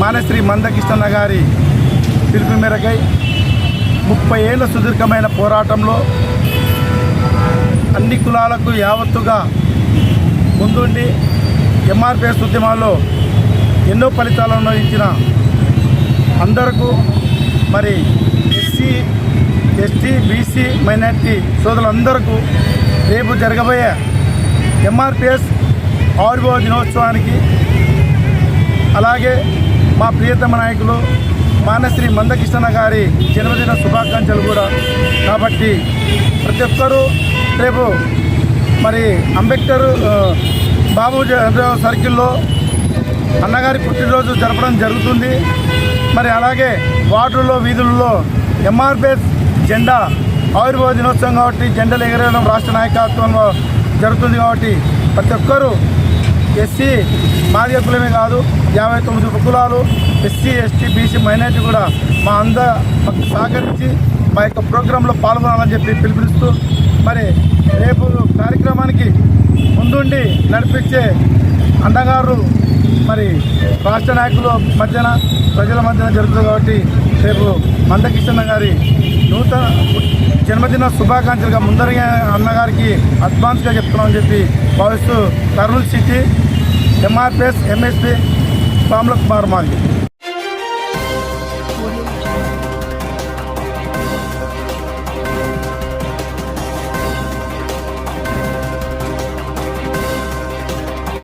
మానశ్రీ మందకృష్ణన్న గారి పిలుపు మేరకై ముప్పై ఏళ్ళ సుదీర్ఘమైన పోరాటంలో అన్ని కులాలకు యావత్తుగా ముందుండి ఎంఆర్పిఎస్ ఉద్యమాల్లో ఎన్నో ఫలితాలను ఇచ్చిన అందరకు మరి ఎస్సీ ఎస్టీ బీసీ మైనార్టీ సోదరులందరకు రేపు జరగబోయే ఎంఆర్పిఎస్ ఆరుగో దినోత్సవానికి అలాగే మా ప్రియతమ నాయకులు మానశ్రీ మందకృష్ణ గారి జన్మదిన శుభాకాంక్షలు కూడా. కాబట్టి ప్రతి ఒక్కరూ రేపు మరి అంబేద్కర్ బాబు సర్కిల్లో అన్నగారి పుట్టినరోజు జరపడం జరుగుతుంది. మరి అలాగే వార్డుల్లో వీధుల్లో ఎంఆర్పిఎస్ జెండా ఆయుర్వేద దినోత్సవం కాబట్టి జెండాలు ఎగరేయడం రాష్ట్ర నాయకత్వంలో జరుగుతుంది కాబట్టి ప్రతి ఒక్కరూ ఎస్సీ మాదిగ కులమే కాదు యాభై తొమ్మిది కులాలు ఎస్సీ ఎస్టీ బీసీ మైనార్టీ కూడా మా అంద సహకరించి మా యొక్క ప్రోగ్రాంలో పాల్గొనాలని చెప్పి పిలుపునిస్తూ మరి రేపు కార్యక్రమానికి ముందుండి నడిపించే అన్నగారు మరి రాష్ట్ర నాయకులు మధ్యన ప్రజల మధ్యన జరుగుతుంది కాబట్టి రేపు మందకృష్ణ గారి నూతన జన్మదిన శుభాకాంక్షలుగా ముందరగా అన్నగారికి అడ్వాన్స్గా చెప్తున్నామని చెప్పి భావిస్తూ Kurnool city MRPS MSP Pamula Kumar మాది